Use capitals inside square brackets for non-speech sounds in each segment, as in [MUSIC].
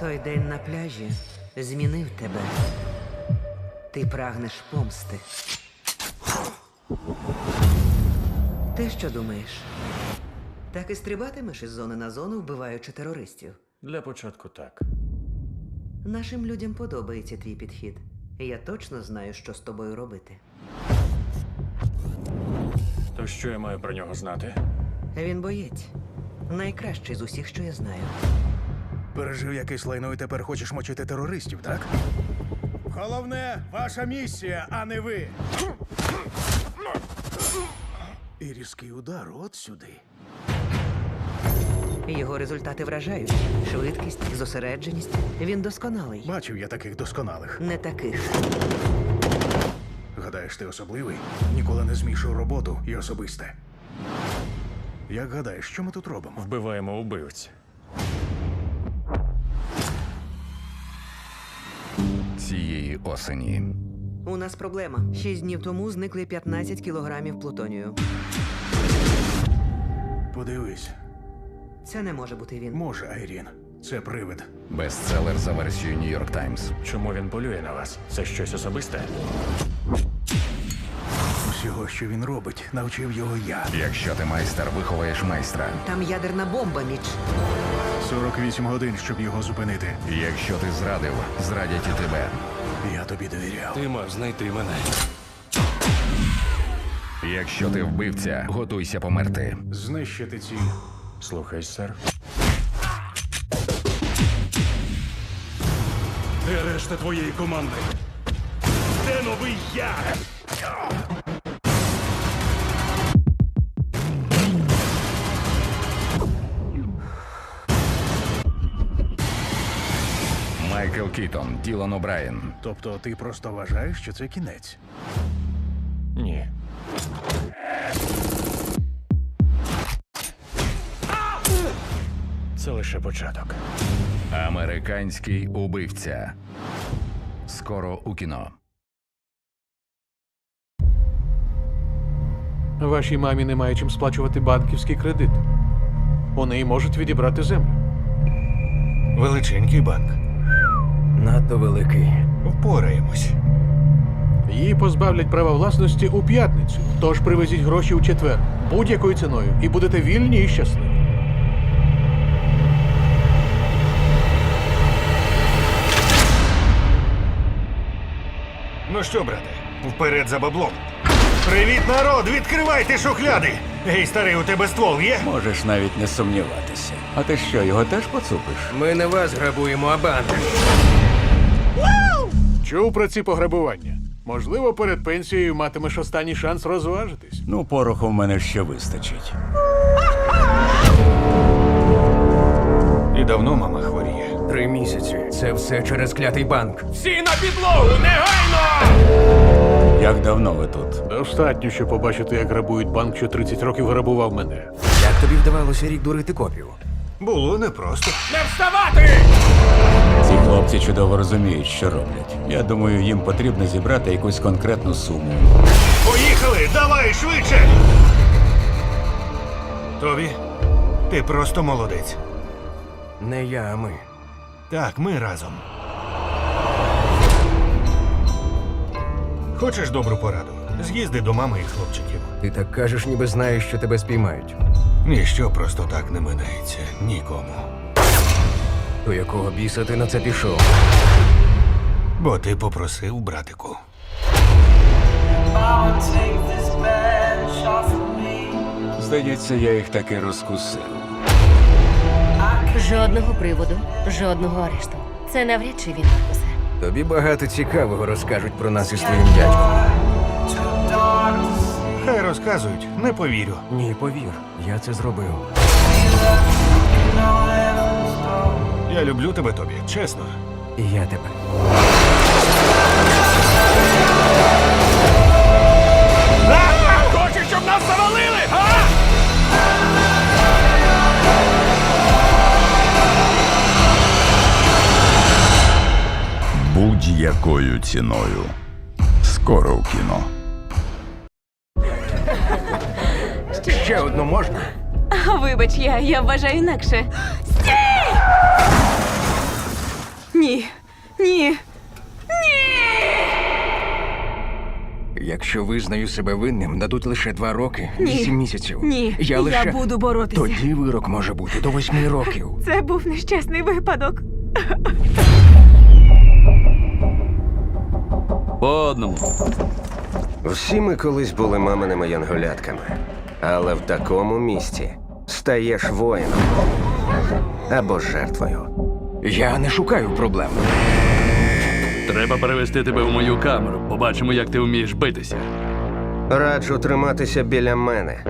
Той день на пляжі змінив тебе. Ти прагнеш помсти. Ти що думаєш? Так і стрибатимеш із зони на зону, вбиваючи терористів. Для початку так. Нашим людям подобається твій підхід. Я точно знаю, що з тобою робити. То що я маю про нього знати? Він боєць. Найкращий з усіх, що я знаю. Пережив якесь лайно і тепер хочеш мочити терористів, так? Головне, ваша місія, а не ви. І різкий удар от сюди. Його результати вражають. Швидкість, зосередженість. Він досконалий. Бачив я таких досконалих. Не таких. Гадаєш, ти особливий? Ніколи не змішав роботу і особисте. Як гадаєш, що ми тут робимо? Вбиваємо убивць. Цієї осені. У нас проблема. Шість днів тому зникли 15 кілограмів плутонію. Подивись, Це не може бути він. може, Айрін. Це привид. Бестселер за версією New York Times. Чому він полює на вас? Це щось особисте? Усього, що він робить, навчив його я. Якщо ти майстер, виховаєш майстра. Там ядерна бомба, Міч. 48 годин, щоб його зупинити. Якщо ти зрадив, зрадять і тебе. Я тобі довіряв. Ти мав знайти мене. Якщо ти вбивця, готуйся померти. Знищити ціль. Слухай, сер. Де решта твоєї команди? Де новий я? Майкл Кітон, Ділан О'Брайен. Тобто ти просто вважаєш, що це кінець. Ні. Це лише початок. Американський убивця. Скоро у кіно. Вашій мамі немає чим сплачувати банківський кредит. У неї можуть відібрати землю. Величенький банк. Надто великий. Впораємось. Її позбавлять права власності у п'ятницю. Тож привезіть гроші у четвер будь-якою ціною, і будете вільні і щасливі. Ну що, брате, вперед за баблом. Привіт, народ! Відкривайте шухляди! Гей, старий, у тебе ствол є? Можеш навіть не сумніватися. А ти що, його теж поцупиш? Ми не вас грабуємо, а банк. Чув про ці пограбування. Можливо, перед пенсією матимеш останній шанс розважитись. Ну, пороху в мене ще вистачить. І давно мама хворіє. Три місяці. Це все через клятий банк. Всі на підлогу! Негайно! Як давно ви тут? Достатньо, щоб побачити, як грабують банк, що 30 років грабував мене. Як тобі вдавалося рік дурити копів? Було непросто. Ці хлопці чудово розуміють, що роблять. Я думаю, їм потрібно зібрати якусь конкретну суму. Поїхали! Давай швидше! Тобі, ти просто молодець. Не я, а ми. Так, ми разом. Хочеш добру пораду? З'їзди до мами і хлопчиків. Ти так кажеш, ніби знаєш, що тебе спіймають. Ніщо просто так не минається нікому. То якого біса ти на це пішов? Бо ти попросив, братику. Здається, я їх таки розкусив. Жодного приводу, жодного арешту. Це навряд чи він Маркусе. Тобі багато цікавого розкажуть про нас із твоїм дядьком. Хай розказують, не повірю. Ні, повір, я це зробив. Я люблю тебе тобі, чесно. І я тебе. Хочеш, щоб нас завалили? А? Будь-якою ціною. Скоро у кіно. Ще одну можна? Вибач, я, я вважаю інакше. Ні. Ні. Якщо визнаю себе винним, дадуть лише два роки, Ні. вісім місяців. Ні. Я лише буду боротися. тоді вирок може бути до восьми років. [LAUGHS] Це був нещасний випадок. По одному. Всі ми колись були маминими янголятками, але в такому місці стаєш воїном або жертвою. Я не шукаю проблем. Треба перевести тебе в мою камеру. Побачимо, як ти вмієш битися. Раджу триматися біля мене.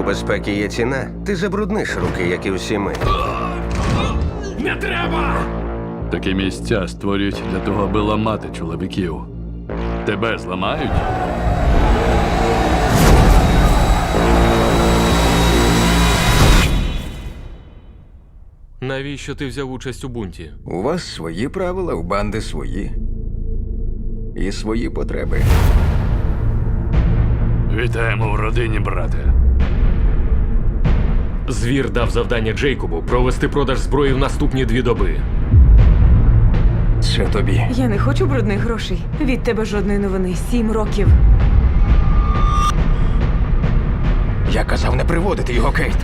У безпеки є ціна. Ти забрудниш руки, як і всі ми. Не треба! Такі місця створюють для того, аби ламати чоловіків. Тебе зламають? Навіщо ти взяв участь у бунті? У вас свої правила, у банди свої. І свої потреби. Вітаємо в родині, брате. Звір дав завдання Джейкобу провести продаж зброї в наступні дві доби. Це тобі. Я не хочу брудних грошей. Від тебе жодної новини. Сім років. Я казав не приводити його, Кейт.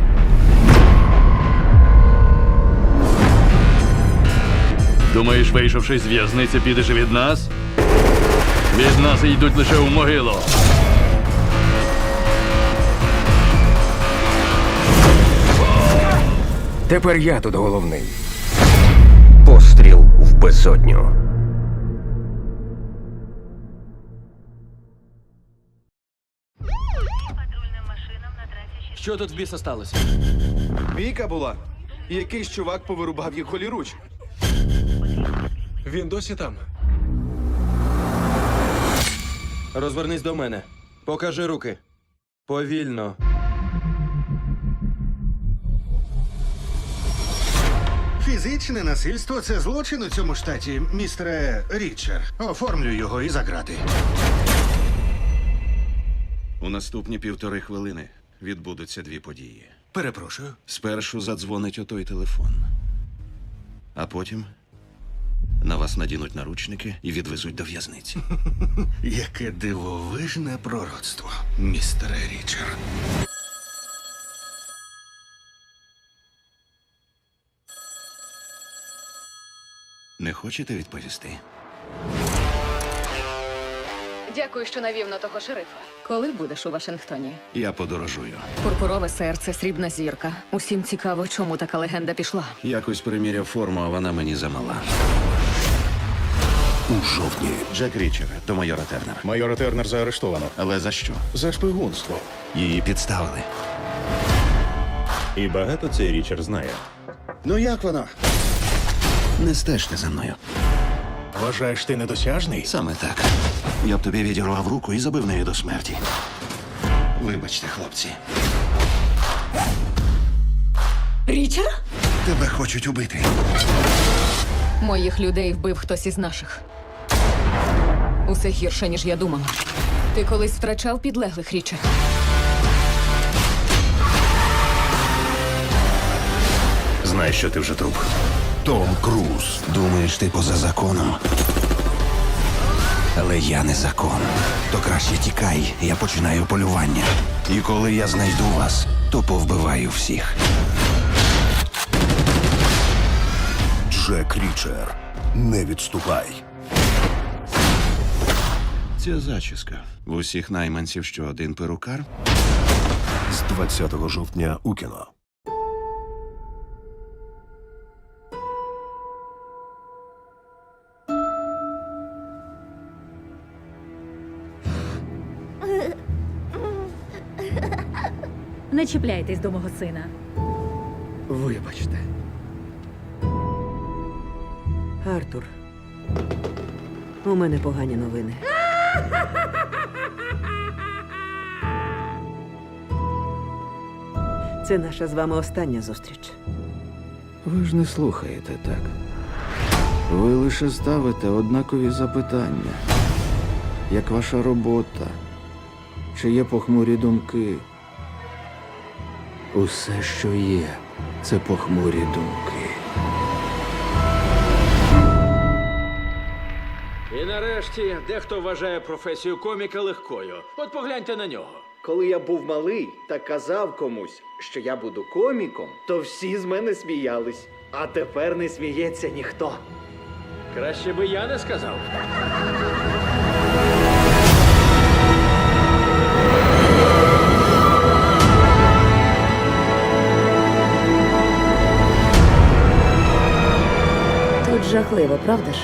Думаєш, вийшовши з в'язниці, підеш від нас? Від нас йдуть лише в могилу. Тепер я тут головний. Постріл в безодню. Що тут в біса сталося? Віка була. Якийсь чувак повирубав їх голіруч. Він досі там. Розвернись до мене. Покажи руки. Повільно. Фізичне насильство це злочин у цьому штаті, містере Річер. Оформлю його і за грати. У наступні півтори хвилини відбудуться дві події. Перепрошую. Спершу задзвонить отой телефон, а потім на вас надінуть наручники і відвезуть до в'язниці. [LAUGHS] Яке дивовижне пророцтво, містере Річер. Не хочете відповісти? Дякую, що навів на того шерифа. Коли будеш у Вашингтоні? Я подорожую. Пурпурове серце, срібна зірка. Усім цікаво, чому така легенда пішла. Якось приміряв форму, а вона мені замала. У жовтні. Джек Річер до майора Тернера. Майора Тернер заарештовано. Але за що? За шпигунство. Її підставили. І багато цей Річер знає. Ну як воно? Не стежте за мною. Вважаєш, ти недосяжний? Саме так. Я б тобі відірвав руку і забив неї до смерті. Вибачте, хлопці. Річард? Тебе хочуть убити. Моїх людей вбив хтось із наших. Усе гірше, ніж я думала. Ти колись втрачав підлеглих Річард? Знаєш, що ти вже труп. Том Круз. Думаєш, ти поза законом. Але я не закон. То краще тікай, я починаю полювання. І коли я знайду вас, то повбиваю всіх. Джек Річер. Не відступай. Ця зачіска. В усіх найманців що один перукар. З 20 жовтня у кіно. Не чіпляйтесь до мого сина. Вибачте. Артур. У мене погані новини. Це наша з вами остання зустріч. Ви ж не слухаєте так. Ви лише ставите однакові запитання. Як ваша робота? Чи є похмурі думки? Усе, що є, це похмурі думки. Нарешті дехто вважає професію коміка легкою. От погляньте на нього. Коли я був малий та казав комусь, що я буду коміком, то всі з мене сміялись. А тепер не сміється ніхто. Краще би я не сказав. Тут жахливо, правда ж?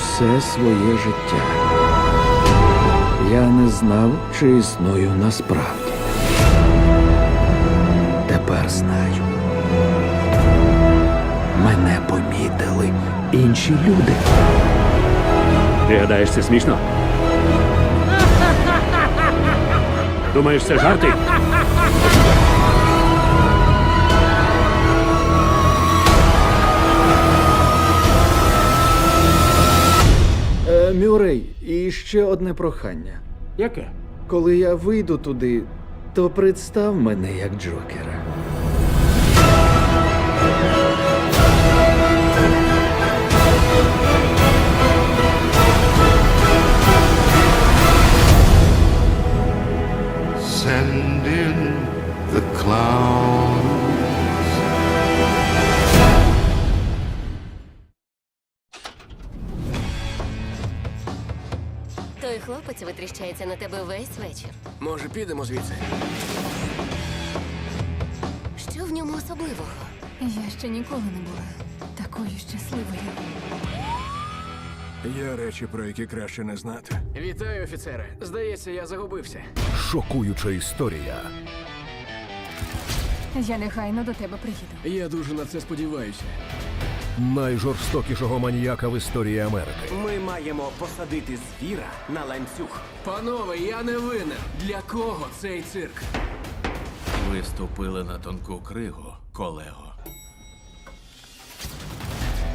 Усе своє життя. Я не знав, чи існую насправді. Тепер знаю. Мене помітили інші люди. Ти гадаєш, це смішно? Думаєш, це жарти? Мюррей, і ще одне прохання. Яке? Коли я вийду туди, то представ мене як Джокера. Send in the clown. Хлопець витріщається на тебе весь вечір. Може, підемо звідси? Що в ньому особливого? Я ще ніколи не була такою щасливою. Є речі, про які краще не знати. Вітаю, офіцере. Здається, я загубився. Шокуюча історія. Я негайно до тебе приїду. Я дуже на це сподіваюся. Найжорстокішого маніяка в історії Америки. Ми маємо посадити звіра на ланцюг. Панове, я не винен. Для кого цей цирк? Ви ступили на тонку кригу, колего.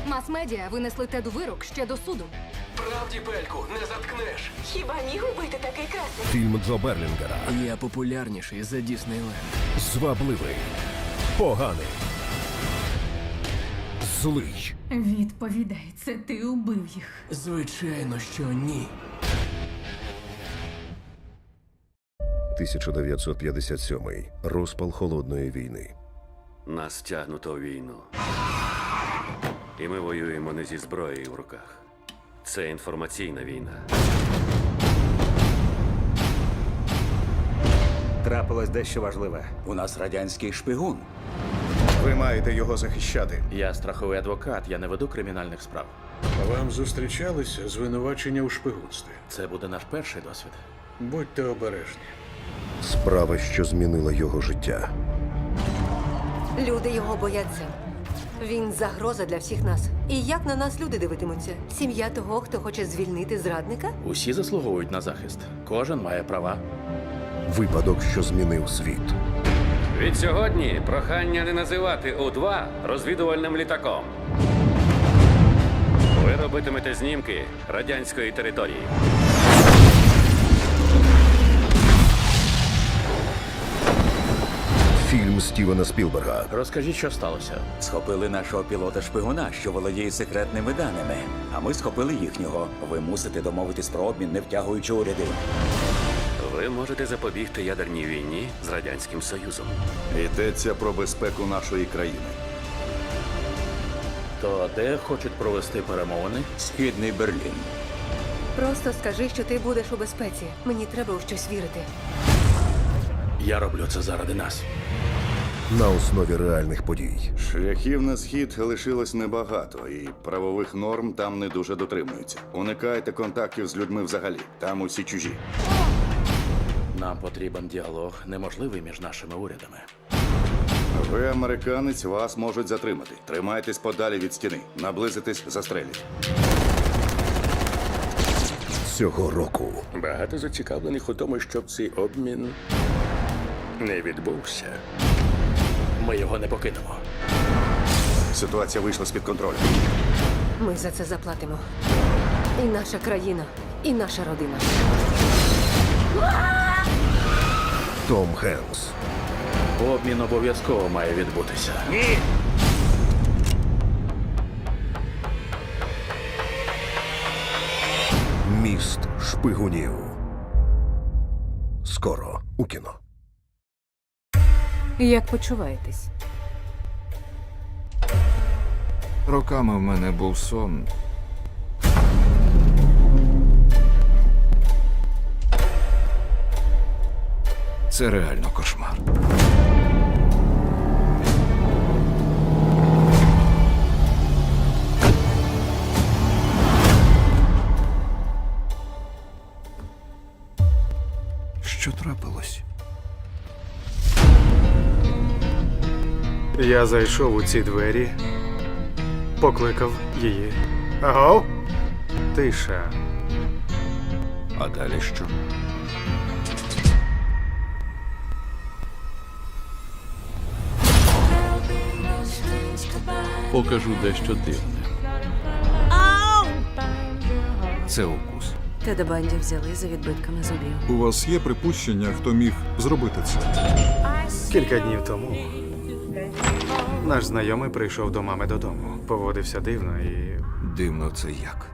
Мас-медіа винесли Теду вирок ще до суду. Правді, пельку, не заткнеш. Хіба міг убити такий красень? Фільм Джо Берлінгера. Я популярніший за Діснейленд. Звабливий. Поганий. Злий. Відповідай, це ти убив їх. Звичайно, що ні. 1957. Розпал холодної війни. Нас тягнуто в війну. І ми воюємо не зі зброєю в руках. Це інформаційна війна. Трапилось дещо важливе. У нас радянський шпигун. Ви маєте його захищати. Я страховий адвокат, я не веду кримінальних справ. Вам зустрічалися звинувачення у шпигунстві. Це буде наш перший досвід. Будьте обережні. Справа, що змінила його життя. Люди його бояться. Він загроза для всіх нас. І як на нас люди дивитимуться? Сім'я того, хто хоче звільнити зрадника? Усі заслуговують на захист. Кожен має права. Випадок, що змінив світ. Від сьогодні прохання не називати У-2 розвідувальним літаком. Ви робитимете знімки радянської території. Фільм Стівена Спілберга. Розкажіть, що сталося. Схопили нашого пілота шпигуна, що володіє секретними даними. А ми схопили їхнього. Ви мусите домовитись про обмін, не втягуючи уряди. Можете запобігти ядерній війні з радянським союзом. Йдеться про безпеку нашої країни. То де хочуть провести перемовини? Східний Берлін. Просто скажи, що ти будеш у безпеці. Мені треба у щось вірити. Я роблю це заради нас. На основі реальних подій. Шляхів на схід лишилось небагато, і правових норм там не дуже дотримуються. Уникайте контактів з людьми взагалі. Там усі чужі. Нам потрібен діалог неможливий між нашими урядами. Ви американець, вас можуть затримати. Тримайтесь подалі від стіни. Наблизитесь, застрелять. Цього року Багато зацікавлених у тому, щоб цей обмін не відбувся. Ми його не покинемо. Ситуація вийшла з-під контролю. Ми за це заплатимо. І наша країна, і наша родина. Том Хенкс. Обмін обов'язково має відбутися. Ні! Міст шпигунів. Скоро у кіно. Як почуваєтесь? Роками в мене був сон. Це реально кошмар. Що трапилось? Я зайшов у ці двері, покликав її. Аго? Тиша. А далі що? Покажу дещо дивне. Це укус. Теда Банді взяли за відбитками зубів. У вас є припущення, хто міг зробити це? Кілька днів тому наш знайомий прийшов до мами додому. Поводився дивно і. Дивно це як.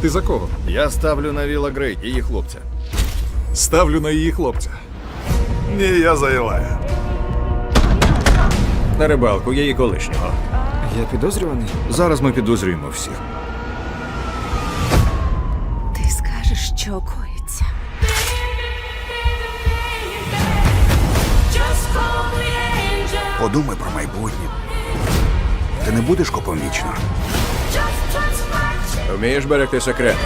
Ти за кого? Я ставлю на Віла Грей, її хлопця. Ставлю на її хлопця. Ні, я за Ілая. На рибалку її колишнього. Я підозрюваний? Зараз ми підозрюємо всіх. Ти скажеш, що коїться. Подумай про майбутнє. Ти не будеш копом вічно. Вмієш берегти секрет.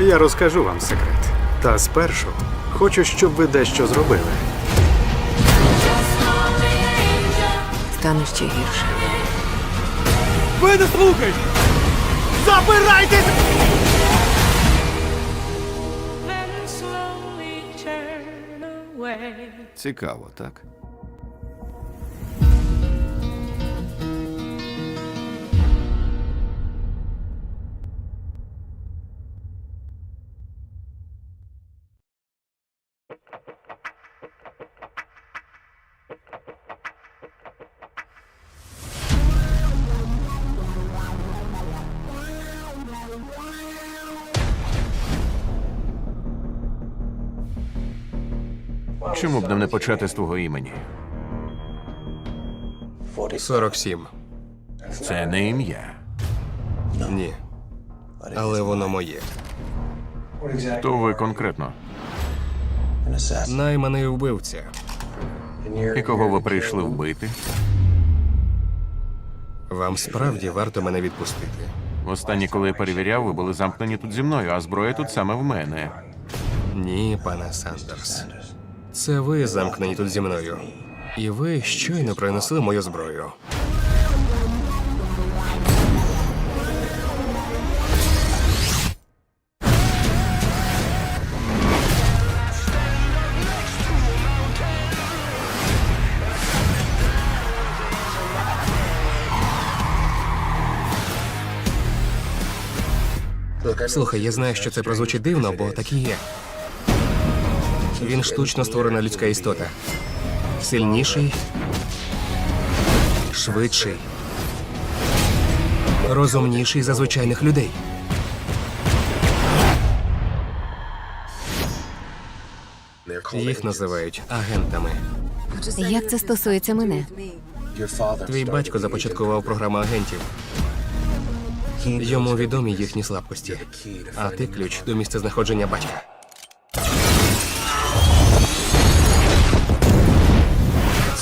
Я розкажу вам секрет. Та спершу хочу, щоб ви дещо зробили. Стане ще гірше. Ви не слухайте! Забирайтесь! Цікаво, так? Чому б нам не почати з твого імені? 47. Це не ім'я. Ні. Але воно моє. Хто ви конкретно? Найманий вбивця. І кого ви прийшли вбити? Вам справді варто мене відпустити. Останнє, коли я перевіряв, ви були замкнені тут зі мною, а зброя тут саме в мене. Ні, пане Сандерс. Це ви замкнені тут зі мною. І ви щойно принесли мою зброю. Слухай, я знаю, що це прозвучить дивно, бо так і є. Він штучно створена людська істота. Сильніший, швидший, розумніший за звичайних людей. Їх називають агентами. Як це стосується мене? Твій батько започаткував програму агентів. Йому відомі їхні слабкості. А ти ключ до місця знаходження батька.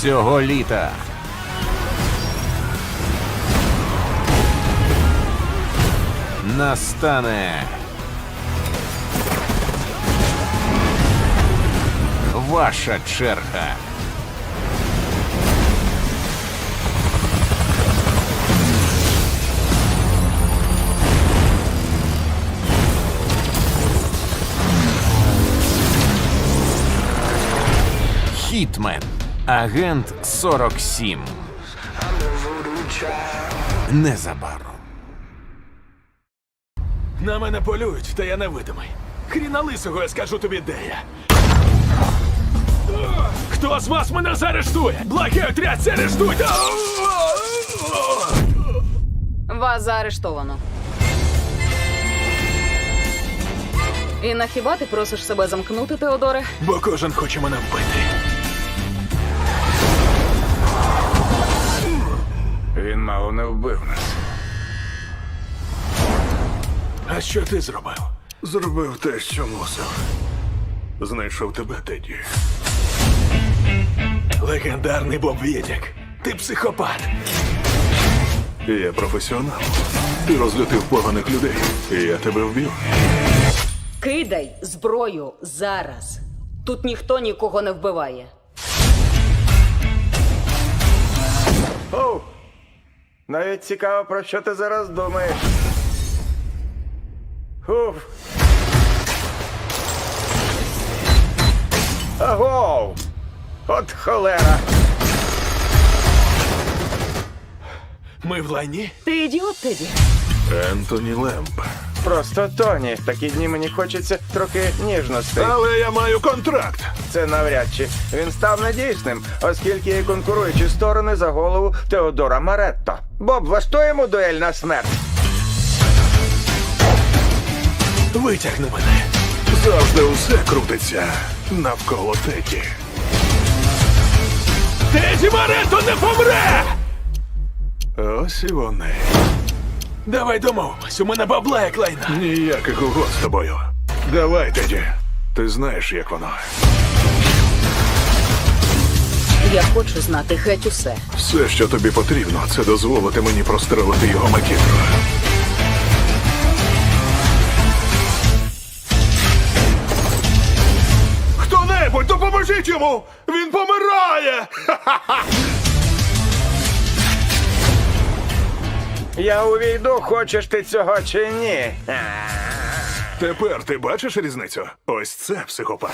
Цього літа. Настане. Ваша черга. Хітмен. Агент 47. Незабаром. На мене полюють, та я невидимий. Хріна лисого, я скажу тобі, де я. Хто з вас мене заарештує? Благаю, тряд, заарештуйте! Вас заарештовано. І на хіба ти просиш себе замкнути, Теодоре? Бо кожен хоче мене вбити. Він мало не вбив нас. А що ти зробив? Зробив те, що мусив. Знайшов тебе, Теді. Легендарний Боб Відяк. Ти психопат. Я професіонал. Ти розлютив поганих людей, і я тебе вбив. Кидай зброю зараз. Тут ніхто нікого не вбиває. Оу! Навіть цікаво, про що ти зараз думаєш. Уф. Агов! От холера! Ми в лайні? Ти ідіот, Теді? Ентоні Лемп. Просто Тоні, в такі дні мені хочеться трохи ніжностей. Але я маю контракт. Це навряд чи він став надійсним, оскільки є конкуруючі сторони за голову Теодора Маретто. Боб, влаштуємо дуель на смерть. Витягни мене. Завжди усе крутиться навколо Теді. Теді Марето не помре! Ось і вони. Давай домовимось, у мене бабла як лайна. Ніяких угод з тобою. Давай, Теді. Ти знаєш, як воно. Я хочу знати геть усе. Все, що тобі потрібно, це дозволити мені прострелити його макітру. Хто-небудь, допоможіть йому! Він помирає! Я увійду, хочеш ти цього чи ні. Тепер ти бачиш різницю? Ось це психопат.